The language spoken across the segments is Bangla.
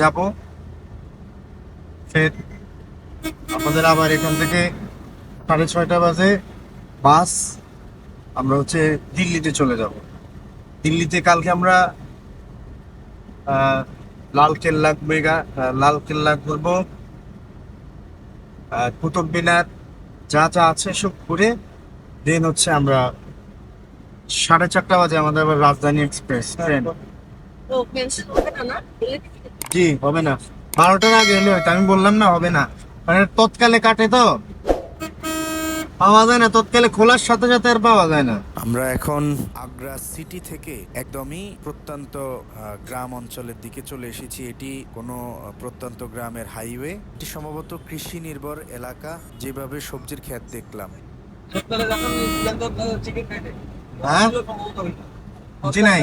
যাব। ফের আমাদের আবার এখান থেকে সাড়ে ছয়টা বাজে, বাস। আমরা হচ্ছে দিল্লিতে চলে যাব। দিল্লিতে কালকে আমরা লাল কেল্লা মেগা লাল কেল্লা ঘুরবো। কুতুব মিনার যা যা আছে সব ঘুরে দেন হচ্ছে আমরা সাড়ে চারটা বাজে আমাদের আবার রাজধানী এক্সপ্রেস, ট্রেন। জি হবে না। বারোটার আগে হলে হয়তো আমি বললাম না হবে না। মানে তৎকালে কাটে তো। পাওয়া যায় না তৎকালে খোলার সাথে সাথে আর পাওয়া যায় না। আমরা এখন আগ্রা সিটি থেকে একদমই প্রত্যন্ত গ্রাম অঞ্চলের দিকে চলে এসেছি। এটি কোনো প্রত্যন্ত গ্রামের হাইওয়ে। এটি সম্ভবত কৃষি নির্ভর এলাকা। যেভাবে সবজির ক্ষেত দেখলাম। হ্যাঁ? জি নাই।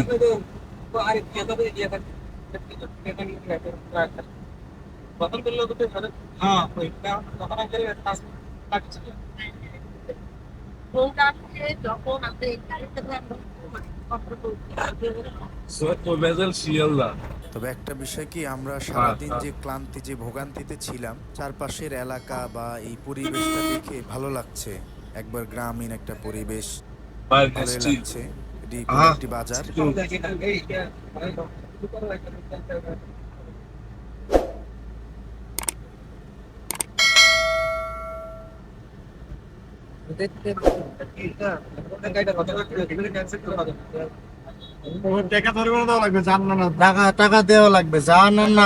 তবে একটা বিষয় কি আমরা সারাদিন যে ক্লান্তি যে ভোগান্তিতে ছিলাম চারপাশের এলাকা বা এই পরিবেশটা দেখে ভালো লাগছে। একবার গ্রামীণ একটা পরিবেশ ভালোই লাগছে। এটি একটি বাজার। টাকা না না না দেওয়া লাগবে আর না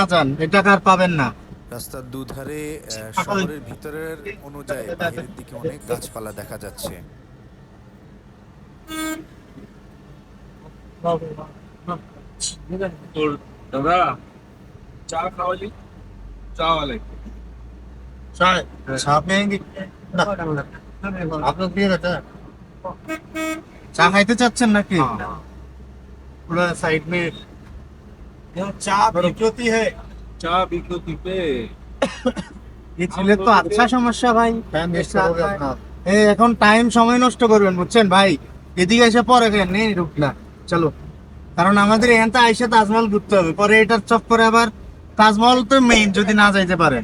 টাকা পাবেন না। রাস্তার দুধারে শহরের ভিতরের অনুযায়ী বাইরের দিকে অনেক গাছপালা দেখা যাচ্ছে। তোর দাদা চা খাওয়ালি? চা ওয়ালাই হ্যাঁ। চা চা পেয়েঙ্গি আপনার দাদা? চা খাইতে চাচ্ছেন নাকি? হ্যাঁ। সাইড মে চা বিক্রতি হে। চা বিক্রতি পে তো আচ্ছা সমস্যা ভাই। হ্যাঁ, এখন টাইম সময় নষ্ট করবেন বুঝছেন ভাই? এদিকে এসে পরে খেয়ে নেই রুকলা চলো। কারণ আমাদের এখানটা আইসা তাজমহল ঘুরতে হবে। পরে এটার চক্করে আবার তাজমহল তো মেইন যদি না যাইতে পারে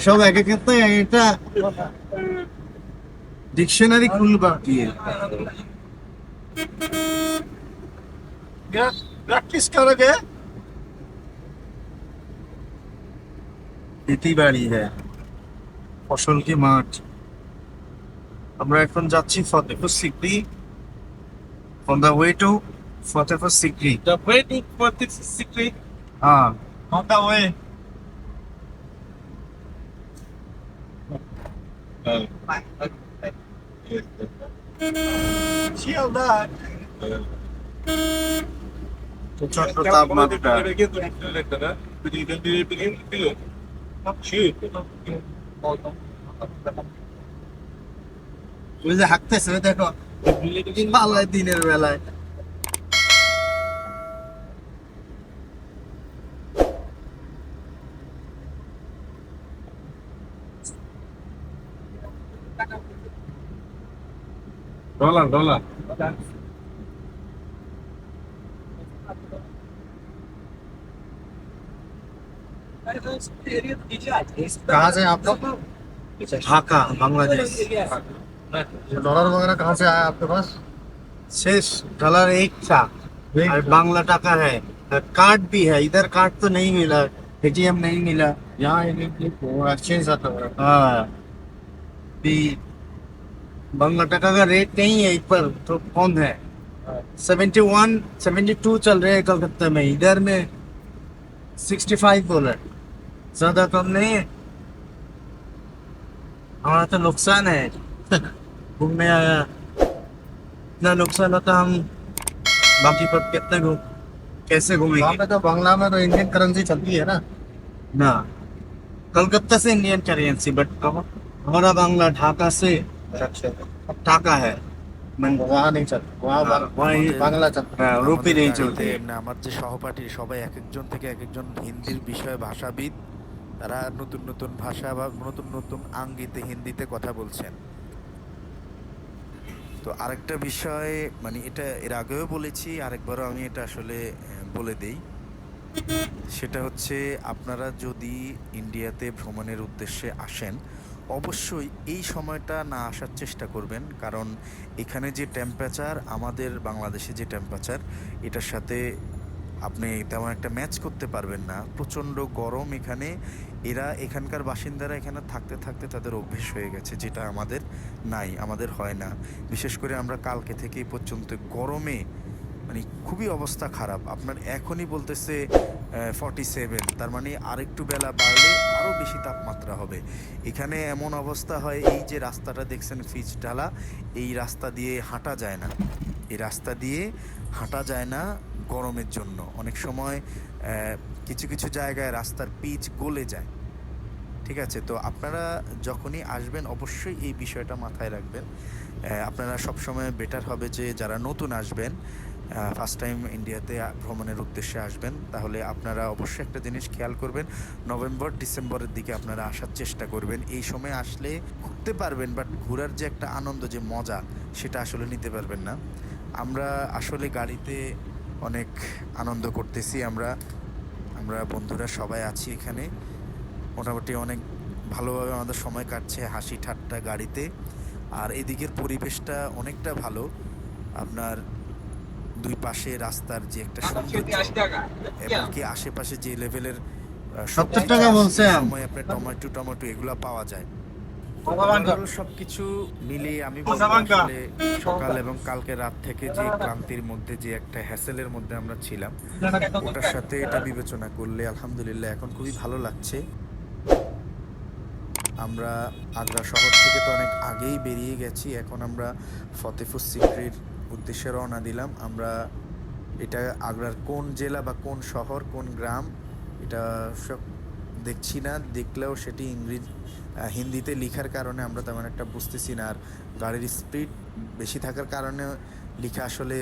সব এক এটা ডিকশনারি খুলবা কি? প্র্যাকটিস खेती বাড়ি হ্যাঁ। ফসল কি মাঠ? আমরা এখন যাচ্ছি Fatehpur Sikri. On the way to Fatehpur Sikri. The waiting for this secret হ্যাঁ। On the way. শিয়ালদা প্রচণ্ড তাপমাত্রা। ওই যে হাঁকতেছে দেখো পাল্লায় দিনের বেলায় ডলার ডলার कहाँ से आप लोग? ढाका बांग्लादेश। डॉलर वगैरह कहाँ से आया आपके पास? शेष डॉलर एक था। बांग्ला टाका है। कार्ड भी है। इधर कार्ड तो नहीं मिला। एटीएम नहीं मिला। यहाँ एक्सचेंज आता है। हाँ। बांग्ला टाका का रेट नहीं है पर तो कौन है? सेवेंटी वन सेवेंटी टू चल रहे हैं कलकत्ता में। इधर में सिक्सटी फाइव बोला ज्यादा कम नहीं है हमारा तो नुकसान है घूमने आया इतना नुकसान होता हम बाकी पर कितने घूम कैसे घूमेंगे तो बांग्ला में तो इंडियन करेंसी चलती है ना ना कलकत्ता से इंडियन करेंसी बट हमारा बांग्ला ढाका से ढाका है वहाँ नहीं चलता वहाँ वहाँ बांग्ला चलता है रुपये नहीं আমাদের चलते গাড়িতে, মানে আমার যে সহপাঠী সবাই এক একজন থেকে এক একজন হিন্দির বিষয়ে ভাষাবিদ তারা নতুন নতুন ভাষা বা নতুন নতুন আঙ্গিতে হিন্দিতে কথা বলছেন। তো আরেকটা বিষয় মানে এটা এর আগেও বলেছি, আরেকবারও আমি এটা আসলে বলে দেই। সেটা হচ্ছে আপনারা যদি ইন্ডিয়াতে ভ্রমণের উদ্দেশ্যে আসেন, অবশ্যই এই সময়টা না আসার চেষ্টা করবেন। কারণ এখানে যে টেম্পারেচার আমাদের বাংলাদেশে যে টেম্পারেচার এটার সাথে আপনি তেমন একটা ম্যাচ করতে পারবেন না। প্রচণ্ড গরম এখানে এরা এখানকার বাসিন্দারা এখানে থাকতে থাকতে তাদের অভ্যেস হয়ে গেছে, যেটা আমাদের নাই, আমাদের হয় না। বিশেষ করে আমরা কালকে থেকে পর্যন্ত গরমে মানে খুবই অবস্থা খারাপ। আপনার এখনই বলতেছে ফর্টি সেভেন তার মানে আরেকটু বেলা বাড়লে আরও বেশি তাপমাত্রা হবে। এখানে এমন অবস্থা হয়, এই যে রাস্তাটা দেখছেন ফিচ ডালা এই রাস্তা দিয়ে হাঁটা যায় না। এই রাস্তা দিয়ে হাঁটা যায় না গরমের জন্য। অনেক সময় কিছু কিছু জায়গায় রাস্তার পিচ গলে যায়। ঠিক আছে? তো আপনারা যখনই আসবেন, অবশ্যই এই বিষয়টা মাথায় রাখবেন। আপনারা সবসময় বেটার হবে যে যারা নতুন আসবেন ফার্স্ট টাইম ইন্ডিয়াতে ভ্রমণের উদ্দেশ্যে আসবেন, তাহলে আপনারা অবশ্যই একটা জিনিস খেয়াল করবেন নভেম্বর ডিসেম্বরের দিকে আপনারা আসার চেষ্টা করবেন। এই সময় আসলে ঘুরতে পারবেন বাট ঘোরার যে একটা আনন্দ, যে মজা, সেটা আসলে নিতে পারবেন না। আমরা আসলে গাড়িতে অনেক আনন্দ করতেছি, আমরা আমরা বন্ধুরা সবাই আছি এখানে। মোটামুটি অনেক ভালোভাবে আমাদের সময় কাটছে হাসি ঠাট্টা গাড়িতে। আর এদিকের পরিবেশটা অনেকটা ভালো। আপনার দুই পাশে রাস্তার যে একটা এমনকি এবং কি আশেপাশে যে লেভেলের সত্তর টাকা বলছে সময় আপনার টমেটো টমেটো এগুলো পাওয়া যায়। সবকিছু মিলিয়ে আমি? আসলে সকাল এবং কালকে রাত থেকে যে ক্লান্তির মধ্যে যে একটা হ্যাসেলের মধ্যে আমরা ছিলাম ওটার সাথে এটা বিবেচনা করলে আলহামদুলিল্লাহ এখন খুবই ভালো লাগছে। আমরা আগ্রা শহর থেকে তো অনেক আগেই বেরিয়ে গেছি এখন আমরা ফতেপুর সিক্রির উদ্দেশ্যে রওনা দিলাম। আমরা এটা আগ্রার কোন জেলা বা কোন শহর কোন গ্রাম এটা সব দেখছি না, দেখলেও সেটি ইংরেজ হিন্দিতে লেখার কারণে আমরা তেমন একটা বুঝতেছি না। আর গাড়ির স্পিড বেশি থাকার কারণে লিখা আসলে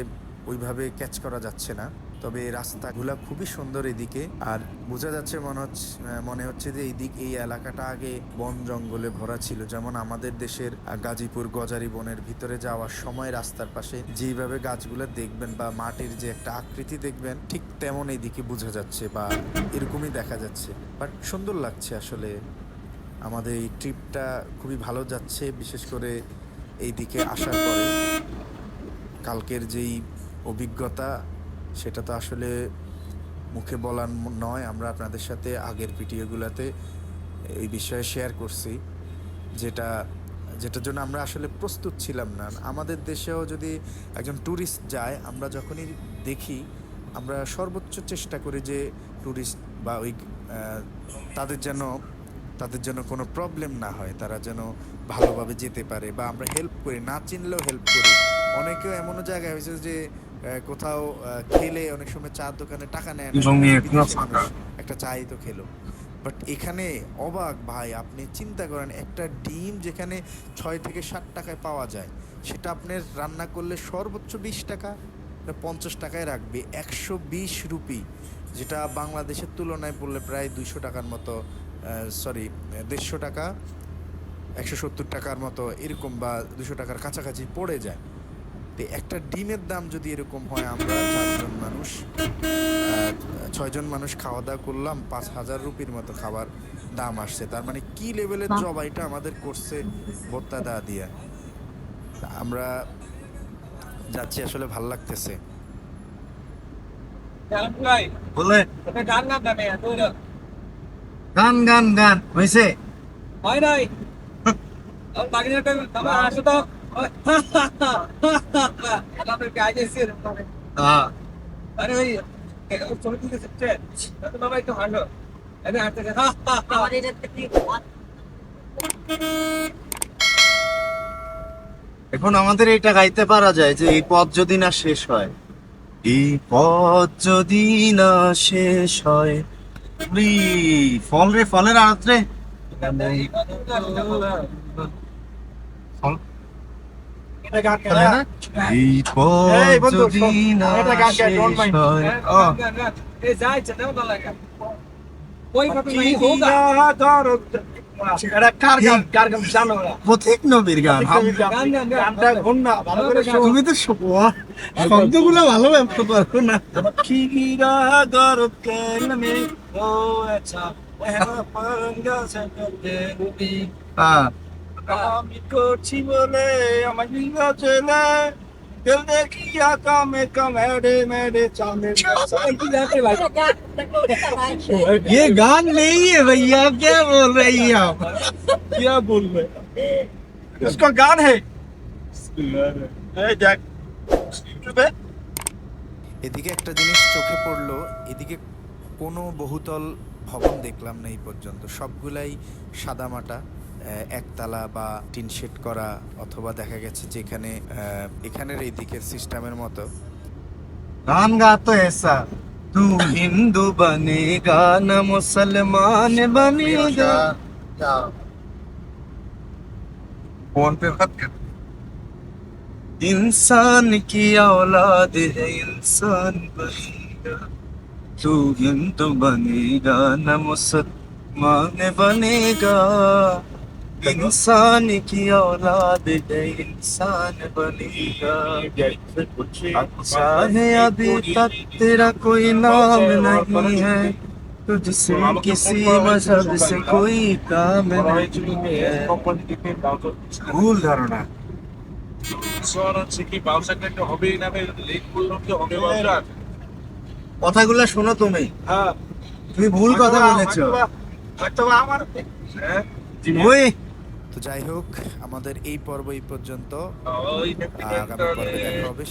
ওইভাবে ক্যাচ করা যাচ্ছে না। তবে রাস্তাগুলো খুবই সুন্দর এদিকে। আর বোঝা যাচ্ছে মনে হচ্ছে মনে হচ্ছে যে এই দিক এই এলাকাটা আগে বন জঙ্গলে ভরা ছিল। যেমন আমাদের দেশের গাজীপুর, গজারি বনের ভিতরে যাওয়ার সময় রাস্তার পাশে যেইভাবে গাছগুলো দেখবেন বা মাটির যে একটা আকৃতি দেখবেন, ঠিক তেমন এই দিকে বোঝা যাচ্ছে বা এরকমই দেখা যাচ্ছে। বাট সুন্দর লাগছে আসলে। আমাদের এই ট্রিপটা খুবই ভালো যাচ্ছে, বিশেষ করে এই দিকে আসার পরে। কালকের যেই অভিজ্ঞতা সেটা তো আসলে মুখে বলার নয়। আমরা আপনাদের সাথে আগের ভিডিওগুলোতে এই বিষয়ে শেয়ার করছি। যেটা, যেটার জন্য আমরা আসলে প্রস্তুত ছিলাম না। আমাদের দেশেও যদি একজন ট্যুরিস্ট যায়, আমরা যখনই দেখি, আমরা সর্বোচ্চ চেষ্টা করি যে ট্যুরিস্ট বা ওই তাদের যেন তাদের যেন কোনো প্রবলেম না হয়, তারা যেন ভালোভাবে যেতে পারে বা আমরা হেল্প করি। না চিনলেও হেল্প করি। অনেকেও এমনও জায়গায় হয়েছে যে কোথাও খেলে অনেক সময় চার দোকানে টাকা নেয়। একটা চাই তো খেলো। বাট এখানে অবাক ভাই আপনি চিন্তা করেন একটা ডিম যেখানে ছয় থেকে ষাট টাকায় পাওয়া যায় সেটা আপনার রান্না করলে সর্বোচ্চ বিশ টাকা পঞ্চাশ টাকায় রাখবে? একশো বিশ রুপি যেটা বাংলাদেশের তুলনায় বললে প্রায় দুইশো টাকার মতো সরি দেড়শো টাকা একশো সত্তর টাকার মতো এরকম বা দুশো টাকার কাছাকাছি পড়ে যায়। তো একটা ডিমের দাম যদি এরকম হয় আমরা চারজন মানুষ ছয়জন মানুষ খাওয়া দাওয়া করলাম পাঁচ হাজার রুপির মতো খাবার দাম আসছে। তার মানে কি লেভেলের জবাইটা আমাদের করছে ভত্তা দা দিয়া। আমরা যাচ্ছি আসলে ভালো লাগতেছে। গান গান গান হয়েছে হয় নাই। বাকি আসো তো। এখন আমাদের এটা গাইতে পারা যায় যে এই পথ যদি না শেষ হয়। এই পথ যদি না শেষ হয় ফল রে, ফলের আড়ত রে। ফল? শব্দগুলো ভালো ব্যক্ত পারো না। আচ্ছা। হ্যাঁ। আমি করছি বলে আমার নিগা চলে দিল দেখিয়া কামে কামেরে মেরে চামে কি যাতে ভাই ये गान नहीं है भैया क्या बोल रही है आप क्या बोल रहे इसका गान है ए जैक यूट्यूब এদিকে একটা জিনিস চোখে পড়লো এদিকে কোনো বহুতল ভবন দেখলাম না এই পর্যন্ত সবগুলাই সাদামাটা আহ, একতলা বা টিন শেড করা অথবা দেখা গেছে যে এখানে আহ, এখানের এই দিকের সিস্টেমের মতো गान गा तो ऐसा तू हिंदू बनेगा न मुसलमान बनेगा फोन पे बात कर इंसान की औलाद है इंसान बनेगा तू हिंदू बनेगा न मुसलमान बनेगा इंसान की औलाद है इंसान बनेगा अच्छा है अभी तक तेरा कोई नाम नहीं है तुझसे किसी मजहब से कोई काम नहीं है ভুল ধারণা হচ্ছে কি বাউসারটা একটা হবে নামে লিখ করলো কি হবে বাউসার কথাগুলো শোনো তুমি হ্যাঁ তুমি ভুল কথা বলেছো হয়তো আমার হ্যাঁ ওই তো যাই হোক আমাদের এই পর্ব এই পর্যন্ত। ওই আগামী পর্বে দেখা হবে।